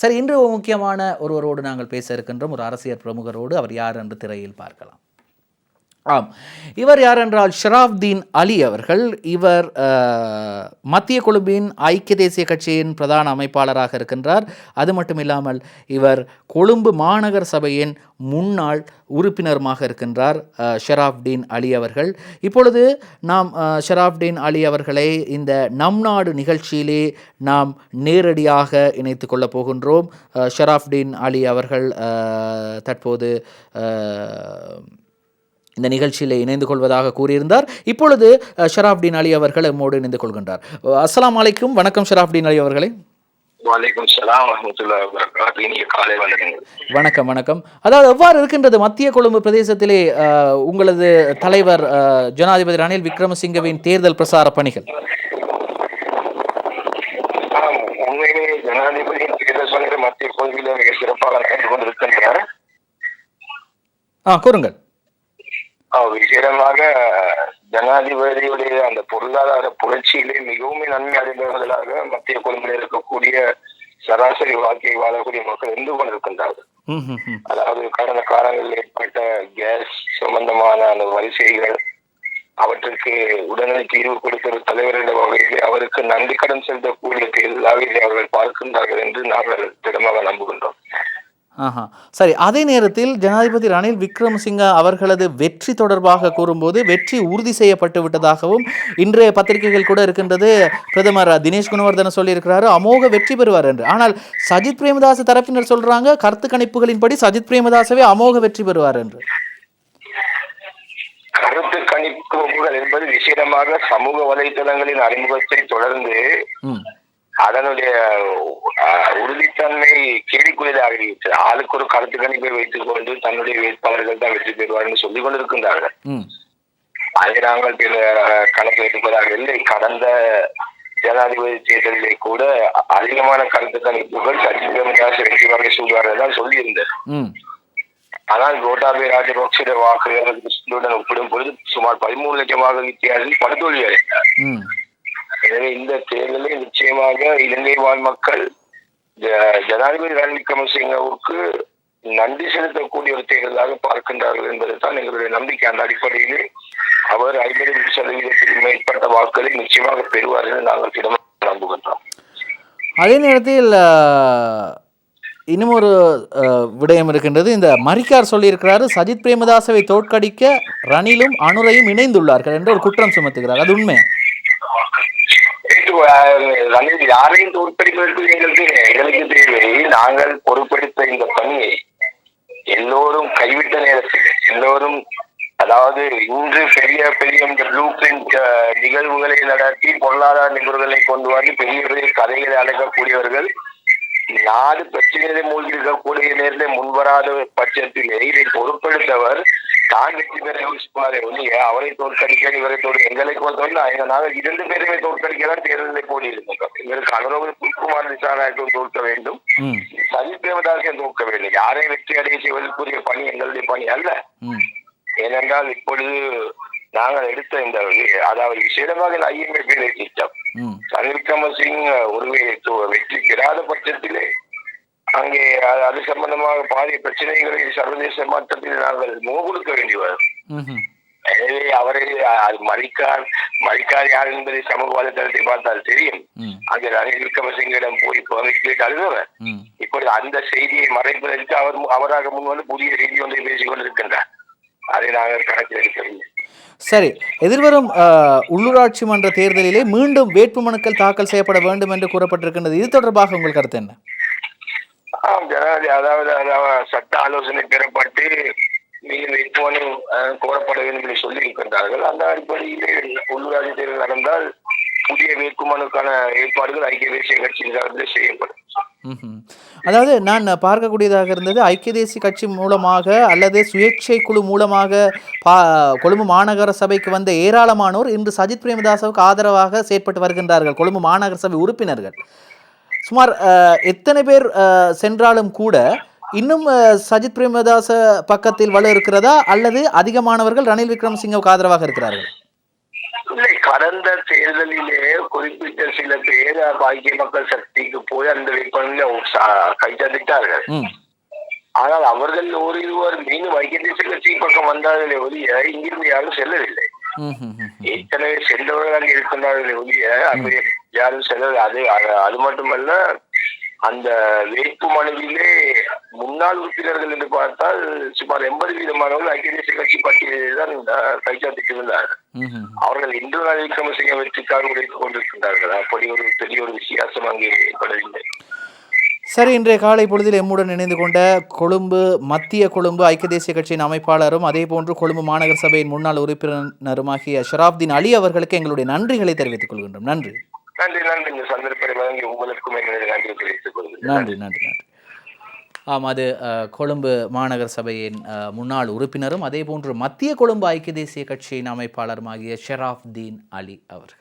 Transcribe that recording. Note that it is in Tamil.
சரி இன்று ஒரு முக்கியமான ஒருவரோடு நாங்கள் பேச இருக்கின்றோம். ஒரு அரசியல் பிரமுகரோடு அவர் யார் என்று திரையில் பார்க்கலாம். ஆம். இவர் யார் என்றால் ஷராப்தீன் அலி அவர்கள். இவர் மத்திய கொழும்பின் ஐக்கிய தேசிய கட்சியின் பிரதான அமைப்பாளராக இருக்கின்றார். அது மட்டும் இல்லாமல் இவர் கொழும்பு மாநகர சபையின் முன்னாள் உறுப்பினருமாக இருக்கின்றார் அஹ், அலி அவர்கள். இப்பொழுது நாம் அஹ், அலி அவர்களை இந்த நம் நாடு நிகழ்ச்சியிலே நாம் நேரடியாக இணைத்து கொள்ளப் போகின்றோம். அஹ், அலி அவர்கள் தற்போது இந்த நிகழ்ச்சியில் இணைந்து கொள்வதாக கூறியிருந்தார். இப்பொழுது அஹ், ஷராப்தீன் அலி அவர்கள் நம்மோடு இணைந்து கொள்கின்றார். அஸ்ஸலாமு அலைக்கும். வணக்கம் ஷராப்தீன் அலி அவர்களே. வலைக்கும் வணக்கம் வணக்கம். அதாவது எவ்வாறு இருக்கின்றது மத்திய கொழும்பு பிரதேசத்திலே உங்களது தலைவர் ஜனாதிபதி ரணில் விக்ரமசிங்கவின் தேர்தல் பிரசார பணிகள்? உண்மையிலே ஜனாதிபதியின் தேர்தல் மத்திய கொள்கையில மிக சிறப்பாக நடந்து கொண்டிருக்கின்றனர் ஆ கூறுங்கள். விசேடமாக ஜனாதிபதியுடைய அந்த பொருளாதார புரட்சியிலே மிகவும் நன்மை அடைந்தவர்களாக மத்திய கொள்கையில் இருக்கக்கூடிய சராசரி வாழ்க்கையை வாழக்கூடிய மக்கள் இருந்து கொண்டிருக்கின்றார்கள். அதாவது கடந்த காலங்களில் ஏற்பட்ட கேஸ் சம்பந்தமான அந்த வரிசைகள் அவற்றுக்கு உடனடி தீர்வு கொடுத்த ஒரு தலைவர் என்ற வகையிலே அவருக்கு நன்றி கடன் செலுத்தக்கூடிய தேர்தலாக இதை அவர்கள் பார்க்கின்றார்கள் என்று நாங்கள் திடமாக நம்புகின்றோம். சரி அதே நேரத்தில் ஜனாதிபதி ரணில் விக்ரமசிங்க அவர்களது வெற்றி தொடர்பாக கூறும்போது வெற்றி உறுதி செய்யப்பட்டு விட்டதாகவும் இன்றைய பத்திரிகைகள் கூட இருக்கின்றது. பிரதமர் தினேஷ் குணவர்தன சொல்லியிருக்கிறாரு அமோக வெற்றி பெறுவார் என்று. ஆனால் சஜித் பிரேமதாச தரப்பினர் சொல்றாங்க கருத்து கணிப்புகளின்படி சஜித் பிரேமதாசவே அமோக வெற்றி பெறுவார் என்று. கருத்து கணிப்புகள் என்பது விசேடமாக சமூக வலைதளங்களின் அறிமுகத்தை தொடர்ந்து அதனுடைய உறுதித்தன்மை கேள்விக்குரியதாகிவிட்டது ஆளுக்கு ஒரு கருத்து கணிப்பை வைத்துக் கொண்டு தன்னுடைய வேட்பாளர்கள் தான் வெற்றி பெறுவார்கள் சொல்லிக் கொண்டிருக்கின்றார்கள். அதை நாங்கள் கணக்கு எடுப்பதாக இல்லை. கடந்த ஜனாதிபதி தேர்தலிலே கூட அதிகமான கருத்து கணிப்புகள் சஜித் பிரேமதாஸ் வெற்றி வகை சொல்வார்கள் தான் சொல்லியிருந்தது ஆனால் கோட்டாபே ராஜபக்சேட வாக்குகளுடன் ஒப்பிடும் பொழுது சுமார் பதிமூணு லட்சம் வாக்கு வித்தியாசத்தில் படுதோல்வி அடைந்தார். இந்த தேர்தலில் நிச்சயமாக இலங்கை வாழ் மக்கள் ஜ- ஜனாதிபதி ரணில் விக்ரமசிங்கவுக்கு நன்றி செலுத்தக்கூடிய ஒரு தேர்தலாக பார்க்கின்றார்கள் என்பதுதான் எங்களுடைய நம்பிக்கை. அந்த அடிப்படையிலே அவர் ஐம்பது சதவீதத்திற்கு மேற்பட்ட வாக்குகளை நிச்சயமாக பெறுவார் என்று நாங்கள் திடமாக நம்புகின்றோம். அதே நேரத்தில் இன்னும் ஒரு அஹ், விடயம் இருக்கின்றது. இந்த மரிக்கார் சொல்லியிருக்கிறாரு சஜித் பிரேமதாசவை தோற்கடிக்க ரணிலும் அனுரையும் இணைந்துள்ளார்கள் என்று ஒரு குற்றம் சுமத்துகிறார். அது உண்மை. நேற்று, யாரையும் தோற்கடிப்பதற்கு எங்களுக்கு எங்களுக்கு தேவை. நாங்கள் பொறுப்பெடுத்த இந்த பணியை எல்லோரும் கைவிட்ட நேரத்தில் எல்லோரும் அதாவது இன்று பெரிய பெரிய இந்த ப்ளூ பிரிண்ட் நிகழ்வுகளை நடத்தி பொருளாதார நிபுணர்களை கொண்டு வந்து பெரிய பெரிய கதைகளை அழைக்கக்கூடியவர்கள் நாடு பிரச்சனையிலே மூழ்கி இருக்கக்கூடிய நேரத்தில் முன்வராத பட்சத்திலே இதை பொறுப்பெடுத்தவர் வெற்றி பெற யோசிப்பாரே ஒழிய அவரை தோற்கடிக்க இவரை தோற்க எங்களை பொறுத்தவரை நாங்கள் இரண்டு பேருமே தோற்கடிக்கலாம் தேர்தலை போடி இருக்கின்றோம் எங்களுக்கு அனுரவு புல்குமார் திசாநாயக்கம் தோற்க வேண்டும். சஜித் பிரேமதாசன் தோற்க வேண்டும். யாரை வெற்றி அடைய செய்வதற்குரிய பணி எங்களுடைய பணி அல்ல. ஏனென்றால் இப்பொழுது நாங்கள் எடுத்த இந்த அதாவது விசேடமாக ஐஎம்எஃப் திட்டம் ரணில் விக்ரமசிங் ஒருவேளை து- வெற்றி பெறாத பட்சத்திலே அங்கே அது- சம்பந்தமாக பாரிய பிரச்சனைகளை சர்வதேச மட்டத்தில் நாங்கள் முகம் கொடுக்க வேண்டி வரும். ம்ஹும். எனவே அவரை மறிக்கார் மறிக்கார் யார் என்பதை சமூக வலைதளத்தை பார்த்தால் தெரியும். அங்கே ரணில் விக்ரமசிங்கிடம் போய் பர்மிட் கேட்டு அழுதவர். இப்பொழுது அந்த செய்தியை மறைப்பதற்கு அவர் அவராக முன் வந்து புதிய செய்தி ஒன்றை பேசிக் கொண்டிருக்கின்றார். அதை நாங்கள் கணக்கில் எடுக்கவில்லை சரி எதிர்வரும் உள்ளூராட்சி மன்ற தேர்தலிலே மீண்டும் வேட்புமனுக்கள் தாக்கல் செய்யப்பட வேண்டும் என்று கூறப்பட்டிருக்கின்றது. இது தொடர்பாக உங்கள் கருத்து என்ன? ஜனாதி அதாவது அதாவது சட்ட ஆலோசனை பெறப்பட்டு நீங்கள் வேட்புமனு கோரப்பட வேண்டும் என்று சொல்லி இருக்கின்றார்கள் அந்த அடிப்படையிலே உள்ளூராட்சி தேர்தல் நடந்தால் புதிய வேட்புமனுக்கான ஏற்பாடுகள் ஐக்கிய தேசிய கட்சியின் சார்பில் செய்யப்படும். அதாவது நான் பார்க்கக்கூடியதாக இருந்தது ஐக்கிய தேசிய கட்சி மூலமாக அல்லது சுயேட்சை குழு மூலமாக பா கொழும்பு மாநகர சபைக்கு வந்த ஏராளமானோர் இன்று சஜித் பிரேமதாசவுக்கு ஆதரவாக செயற்பட்டு வருகின்றார்கள் கொழும்பு மாநகர சபை உறுப்பினர்கள். சுமார் எத்தனை பேர் சென்றாலும் கூட இன்னும் சஜித் பிரேமதாச பக்கத்தில் வலு இருக்கிறதா? அல்லது அதிகமானவர்கள் ரணில் விக்ரமசிங்கவுக்கு ஆதரவாக இருக்கிறார்கள்? இல்லை கடந்த தேர்தலிலே குறிப்பிட்ட சில பேர் பாக்கிய மக்கள் சக்திக்கு போய் அந்த வேட்பாளர்களை கைச்சாத்திட்டார்கள் ம். ஆனால் அவர்கள் ஒரு இருவர் மீண்டும் ஐக்கிய தேசிய கட்சி பக்கம் வந்தார்களே ஒழிய இங்கிருந்து யாரும் செல்லவில்லை. ஏற்கனவே சென்றவர்கள் அங்கே இருக்கின்றார்களே ஒழிய அங்கே யாரும் செல்லவில்லை அது அது- மட்டுமல்ல அந்த வேட்பு மனுவிலே முன்னாள் உறுப்பினர்கள் என்று பார்த்தால் சுமார் எண்பது வீதமானவர்கள் ஐக்கிய தேசிய கட்சி பட்டியலில் தான் கைச்சாத்திட்டு இருந்தார்கள் ம் ம் அவர்கள் இன்று நாள் விக்ரமசிங்க வெற்றிக்காக உழைத்துக் கொண்டிருக்கின்றார்கள். அப்படி ஒரு பெரிய ஒரு வித்தியாசம் அங்கே ஏற்படவில்லை. சரி இன்றைய காலை பொழுதில் எம்முடன் இணைந்து கொண்ட கொழும்பு மத்திய கொழும்பு ஐக்கிய தேசிய கட்சியின் அமைப்பாளரும் அதே போன்று கொழும்பு மாநகர சபையின் முன்னாள் உறுப்பினருமாகிய ஷராப்தீன் அலி அவர்களுக்கு எங்களுடைய நன்றிகளை தெரிவித்துக் கொள்கின்றோம். நன்றி. நன்றி நன்றி. இந்த சந்தர்ப்பத்தை வழங்கி உங்களுக்கும் எங்களுடைய நன்றி தெரிவித்துக் கொள்கிறேன். நன்றி நன்றி நன்றி. ஆம் அது கொழும்பு மாநகர சபையின் முன்னாள் உறுப்பினரும் அதே போன்று மத்திய கொழும்பு ஐக்கிய தேசிய கட்சியின் அமைப்பாளருமாகிய ஷெராஃப்தீன் அலி அவர்கள்.